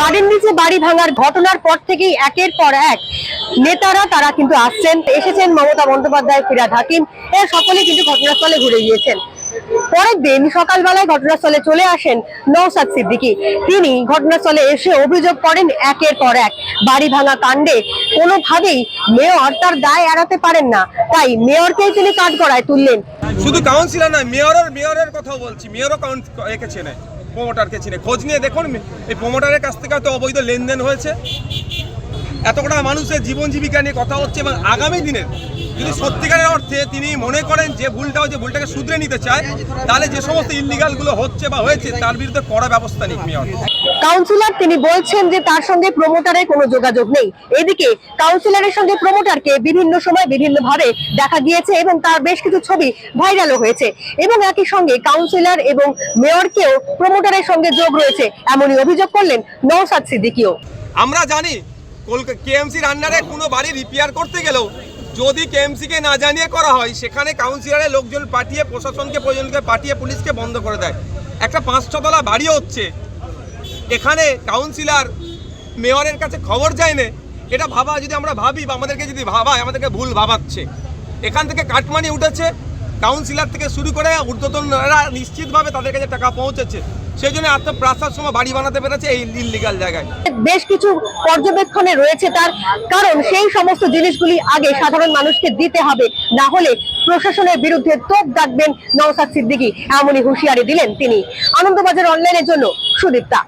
গাড়ির নিচে বাড়ি ভাঙার ঘটনার পর থেকেই একের পর এক নেতারা, তারা কিন্তু আসছেন, এসেছেন মমতা বন্দ্যোপাধ্যায়, ফিরাদ হাকিম, এরা সকলে কিন্তু ঘটনাস্থলে ঘুরে গিয়েছেন। পরের দিন সকালবেলায় ঘটনাস্থলে চলে আসেন নৌসাদ সিদ্দিকী। তিনি ঘটনাস্থলে এসে অভিযোগ করেন, একের পর এক বাড়ি ভাঙা কাণ্ডে কোনোভাবেই মেয়র তার দায় এড়াতে পারেন না। তাই মেয়রকেই তিনি কাঠগড়ায় তুললেন। শুধু কাউন্সিলর নয়, মেয়রের মেয়রের কথাও বলছি, মেয়রও কাউন্ট একে চেনে। প্রমোটারকে চিনে। খোঁজ নিয়ে দেখুন, এই প্রোমোটারের কাছ থেকে হয়তো অবৈধ লেনদেন হয়েছে। এতটা মানুষের জীবন জীবিকা নিয়ে কথা হচ্ছে এবং আগামী দিনে যদি সত্যিকারের অর্থে তিনি মনে করেন যে ভুলটা হচ্ছে ভুলটাকে শুধরে নিতে চায় তাহলে যে সমস্ত ইলিগালগুলো হচ্ছে বা হয়েছে তার বিরুদ্ধে কড়া ব্যবস্থা নিক মেয়র। কাউন্সিলর তিনি বলছেন যে তার সঙ্গে প্রমোটারের কোনো যোগাযোগ নেই। এদিকে কাউন্সিলরের সঙ্গে প্রমোটারকে বিভিন্ন সময় বিভিন্ন ভাবে দেখা গিয়েছে এবং তার বেশ কিছু ছবি ভাইরালও হয়েছে। এবং একই সঙ্গে কাউন্সিলর এবং মেয়রকেও প্রমোটারের সঙ্গে যোগ রয়েছে এমনই অভিযোগ করলেন নৌসাদ সিদ্দিকিও। আমরা জানি কলকাতা কেএমসির আন্ডারে কোনো বাড়ি রিপেয়ার করতে গেলেও যদি কেএমসিকে না জানিয়ে করা হয়, সেখানে কাউন্সিলরের লোকজন পাঠিয়ে প্রশাসনকে, প্রয়োজনকে পাঠিয়ে পুলিশকে বন্ধ করে দেয়। একটা পাঁচ ছতলা বাড়ি হচ্ছে। এখানে কাউন্সিলর মেয়রের কাছে খবর যায় না। এটা ভাবা, যদি আমরা ভাবি বা আমাদেরকে যদি ভাবায়, আমাদেরকে ভুল ভাবাচ্ছে। এখান থেকে কাটমানি উঠেছে। কাউন্সিলর থেকে শুরু করে ঊর্ধ্বতনরা নিশ্চিতভাবে তাদের কাছে টাকা পৌঁছেছে। সেই জন্য আত্মপ্রাসার সময় বাড়ি বানাতে পেরেছে এই ইলিগাল জায়গায়। বেশ কিছু পর্যবেক্ষণে রয়েছে তার কারণ, সেই সমস্ত জিনিসগুলি আগে সাধারণ মানুষকে দিতে হবে। না হলে প্রশাসনের বিরুদ্ধে তোপ ডাকবেন নওসাদ সিদ্দিকী, এমনই হুঁশিয়ারি দিলেন তিনি। আনন্দবাজার অনলাইনের জন্য সুদীপ্তা।